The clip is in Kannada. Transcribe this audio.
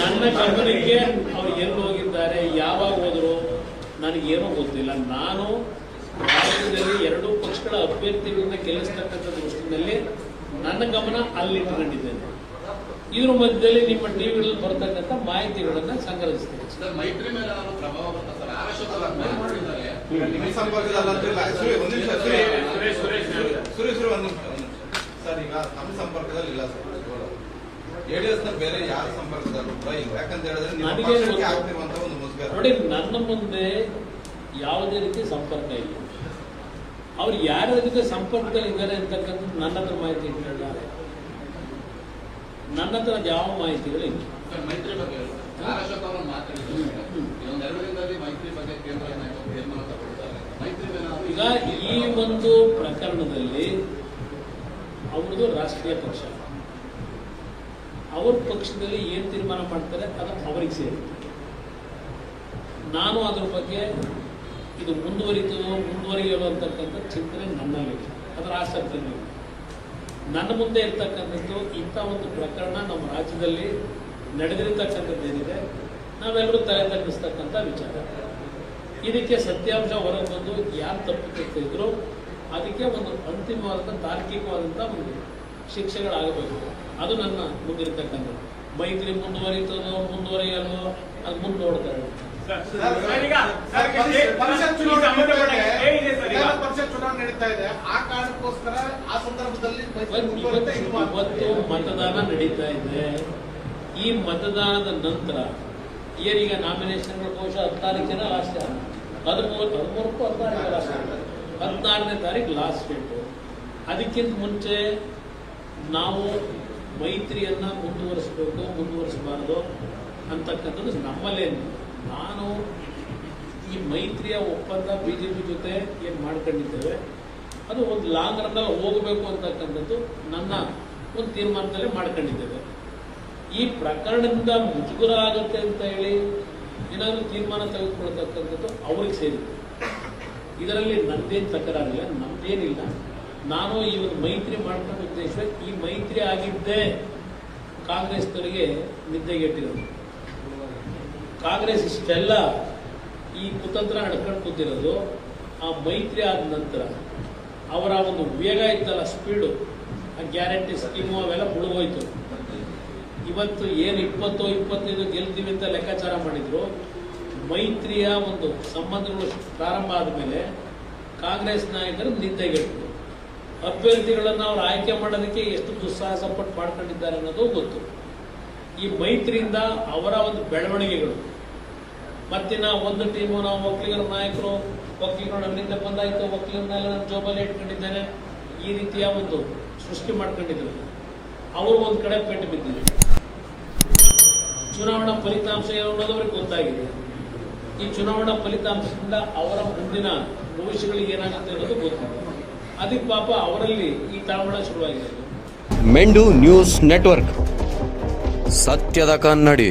ನನ್ನ ಗಮನಕ್ಕೆ ಅವ್ರು ಎಲ್ಲಿ ಹೋಗಿದ್ದಾರೆ ಯಾವಾಗ ಹೋದ್ರು ನನಗೇನೂ ಗೊತ್ತಿಲ್ಲ. ನಾನು ರಾಜ್ಯದಲ್ಲಿ ಎರಡು ಪಕ್ಷಗಳ ಅಭ್ಯರ್ಥಿಗಳನ್ನ ಗೆಲ್ಲಿಸ್ತಕ್ಕಂಥ ದೃಷ್ಟಿನಲ್ಲಿ ನನ್ನ ಗಮನ ಅಲ್ಲಿಟ್ಕೊಂಡಿದ್ದೇನೆ. ಇದ್ರ ಮಧ್ಯದಲ್ಲಿ ನಿಮ್ಮ ಟಿವಿಗಳಲ್ಲಿ ಬರ್ತಕ್ಕಂಥ ಮಾಹಿತಿಗಳನ್ನ ಸಂಗ್ರಹಿಸ್ತೇನೆ. ಸರ್ ಈಗ ನಮ್ಮ ಸಂಪರ್ಕದಲ್ಲಿ ಇಲ್ಲ ಸರ್. ನೋಡಿ ನನ್ನ ಮುಂದೆ ಯಾವುದೇ ರೀತಿ ಸಂಪರ್ಕ ಇಲ್ಲ. ಅವ್ರು ಯಾರ ಜೊತೆ ಸಂಪರ್ಕದಲ್ಲಿ ಇದ್ದಾರೆ ಅಂತಕ್ಕಂಥದ್ದು ನನ್ನ ಹತ್ರ ಮಾಹಿತಿ ಅಂತ ನನ್ನ ಹತ್ರ ಯಾವ ಮಾಹಿತಿಗಳು ಇಲ್ಲ. ಮೈತ್ರಿ ಬಗ್ಗೆ ಈಗ ಈ ಒಂದು ಪ್ರಕರಣದಲ್ಲಿ ಅವ್ರದ್ದು ರಾಷ್ಟ್ರೀಯ ಪಕ್ಷ. ಅವ್ರ ಪಕ್ಷದಲ್ಲಿ ಏನು ತೀರ್ಮಾನ ಮಾಡ್ತಾರೆ, ಅದು ಅವರಿಗೆ ಸೇರುತ್ತೆ. ನಾನು ಅದ್ರ ಬಗ್ಗೆ ಇದು ಮುಂದುವರಿತದೋ ಮುಂದುವರಿಯಲು ಅಂತಕ್ಕಂಥ ಚಿಂತನೆ ನನ್ನಲ್ಲಿ ಅದರ ಆಸಕ್ತಿ. ನನ್ನ ಮುಂದೆ ಇರ್ತಕ್ಕಂಥದ್ದು ಇಂಥ ಒಂದು ಪ್ರಕರಣ ನಮ್ಮ ರಾಜ್ಯದಲ್ಲಿ ನಡೆದಿರ್ತಕ್ಕಂಥದ್ದು ಏನಿದೆ, ನಾವೆಲ್ಲರೂ ತಲೆ ತಗ್ಗಿಸ್ತಕ್ಕಂಥ ವಿಚಾರ. ಇದಕ್ಕೆ ಸತ್ಯಾಂಶ ಹೊರಗೆ ಬಂದು ಯಾರು ತಪ್ಪು ತೆಗೆದಿದ್ರು ಅದಕ್ಕೆ ಒಂದು ಅಂತಿಮವಾದಂಥ ತಾರ್ಕಿಕವಾದಂಥ ಒಂದು ಶಿಕ್ಷೆಗಳಾಗಬೇಕು. ಅದು ನನ್ನ ಮುಂದಿರ್ತಕ್ಕಂಥದ್ದು. ಮೈತ್ರಿ ಮುಂದುವರಿತದೋ ಮುಂದುವರಿಯಲ್ಲೋ ಅದು ಮುಂದೆ ನೋಡ್ತಾರೆ ಪರಿಷತ್ ಚುನಾವಣೆ ವಿಧಾನ ಪರಿಷತ್ ಚುನಾವಣೆ ನಡೀತಾ ಇದೆ. ಆ ಕಾರಣಕ್ಕೋಸ್ಕರ ಆ ಸಂದರ್ಭದಲ್ಲಿ ಇವತ್ತು ಮತದಾನ ನಡೀತಾ ಇದೆ. ಈ ಮತದಾನದ ನಂತರ ಏನೀಗ ನಾಮಿನೇಷನ್ಗಳು ಬಹುಶಃ ಹದಿನಾಲ್ಕು ಜನ ಲಾಸ್ಟ್ ಹದಿಮೂರು ಹದಿಮೂರಕ್ಕೂ ಹದಿನಾಲ್ಕು ಲಾಸ್ಟ್ ಹದಿನಾರನೇ ತಾರೀಕು ಲಾಸ್ಟ್ ಡೇಟ್ ಅದಕ್ಕಿಂತ ಮುಂಚೆ ನಾವು ಮೈತ್ರಿಯನ್ನ ಮುಂದುವರಿಸಬೇಕು, ಮುಂದುವರಿಸಬಾರದು ಅಂತಕ್ಕಂಥದ್ದು ನಮ್ಮಲ್ಲೇನು ನಾನು ಈ ಮೈತ್ರಿಯ ಒಪ್ಪಂದ ಬಿ ಜೆ ಪಿ ಜೊತೆ ಏನು ಮಾಡ್ಕೊಂಡಿದ್ದೇವೆ, ಅದು ಒಂದು ಲಾಂಗ್ ರನ್ನಲ್ಲಿ ಹೋಗಬೇಕು ಅಂತಕ್ಕಂಥದ್ದು ನನ್ನ ಒಂದು ತೀರ್ಮಾನದಲ್ಲೇ ಮಾಡ್ಕೊಂಡಿದ್ದೇವೆ. ಈ ಪ್ರಕರಣದಿಂದ ಮುಜುಗುರ ಆಗುತ್ತೆ ಅಂತ ಹೇಳಿ ಏನಾದರೂ ತೀರ್ಮಾನ ತೆಗೆದುಕೊಳ್ತಕ್ಕಂಥದ್ದು ಅವ್ರಿಗೆ ಸೇರಿದೆ. ಇದರಲ್ಲಿ ನಂದೇನು ತಕರಾರಿಲ್ಲ, ನಮ್ದೇನಿಲ್ಲ. ನಾನು ಇವರು ಮೈತ್ರಿ ಮಾಡ್ಕೊಂಡ ಉದ್ದೇಶ, ಈ ಮೈತ್ರಿ ಆಗಿದ್ದೇ ಕಾಂಗ್ರೆಸ್ನವರಿಗೆ ನಿದ್ದೆಗೆಟ್ಟಿರೋದು. ಕಾಂಗ್ರೆಸ್ ಇಷ್ಟೆಲ್ಲ ಈ ಕುತಂತ್ರ ನಡ್ಕೊಂಡು ಕೂತಿರೋದು, ಆ ಮೈತ್ರಿ ಆದ ನಂತರ ಅವರ ಒಂದು ವೇಗ ಇತ್ತಲ್ಲ ಸ್ಪೀಡು, ಆ ಗ್ಯಾರಂಟಿ ಸ್ಕೀಮು ಅವೆಲ್ಲ ಮುಳುಗೋಯ್ತು. ಇವತ್ತು ಏನು ಇಪ್ಪತ್ತು ಇಪ್ಪತ್ತೈದು ಗೆಲ್ತೀವಿ ಅಂತ ಲೆಕ್ಕಾಚಾರ ಮಾಡಿದ್ರು, ಮೈತ್ರಿಯ ಒಂದು ಸಂಬಂಧಗಳು ಪ್ರಾರಂಭ ಆದಮೇಲೆ ಕಾಂಗ್ರೆಸ್ ನಾಯಕರು ನಿದ್ದೆಗೆಟ್ಟರು ಅಭ್ಯರ್ಥಿಗಳನ್ನು ಅವ್ರು ಆಯ್ಕೆ ಮಾಡೋದಕ್ಕೆ ಎಷ್ಟು ದುಸ್ಸಾಹಸ ಪಟ್ಟು ಮಾಡ್ಕೊಂಡಿದ್ದಾರೆ ಅನ್ನೋದು ಗೊತ್ತು. ಈ ಮೈತ್ರಿಯಿಂದ ಅವರ ಒಂದು ಬೆಳವಣಿಗೆಗಳು. ಮತ್ತಿನ ಒಂದು ಟೀಮು ನಾವು ಒಕ್ಕಲಿಗರ ನಾಯಕರು ಒಕ್ಕಲಿಗರು ನನ್ನಿಂದ ಬಂದಾಯ್ತು ಒಕ್ಕಲಿಗರನ್ನೆಲ್ಲ ನಾನು ಜೋಬಲ್ಲಿ ಇಟ್ಕೊಂಡಿದ್ದಾರೆ ಈ ರೀತಿಯ ಒಂದು ಸೃಷ್ಟಿ ಮಾಡ್ಕೊಂಡಿದ್ದರು ಅವರು ಒಂದು ಕಡೆ ಪೆಟ್ಟು ಬಿದ್ದಿದೆ ಚುನಾವಣಾ ಫಲಿತಾಂಶ ಏನು ಅನ್ನೋದು ಅವ್ರಿಗೆ ಗೊತ್ತಾಗಿದೆ. ಈ ಚುನಾವಣಾ ಫಲಿತಾಂಶದಿಂದ ಅವರ ಮುಂದಿನ ಭವಿಷ್ಯಗಳಿಗೆ ಏನಾಗುತ್ತೆ ಅನ್ನೋದು ಗೊತ್ತಿದೆ ಅದಕ್ಕೆ ಪಾಪ ಅವರಲ್ಲಿ ಈ ತಳಮಳ ಶುರುವಾಗಿದೆ ಮೆಂಡು ನ್ಯೂಸ್ ನೆಟ್ವರ್ಕ್. ಸತ್ಯದ ಕನ್ನಡಿ.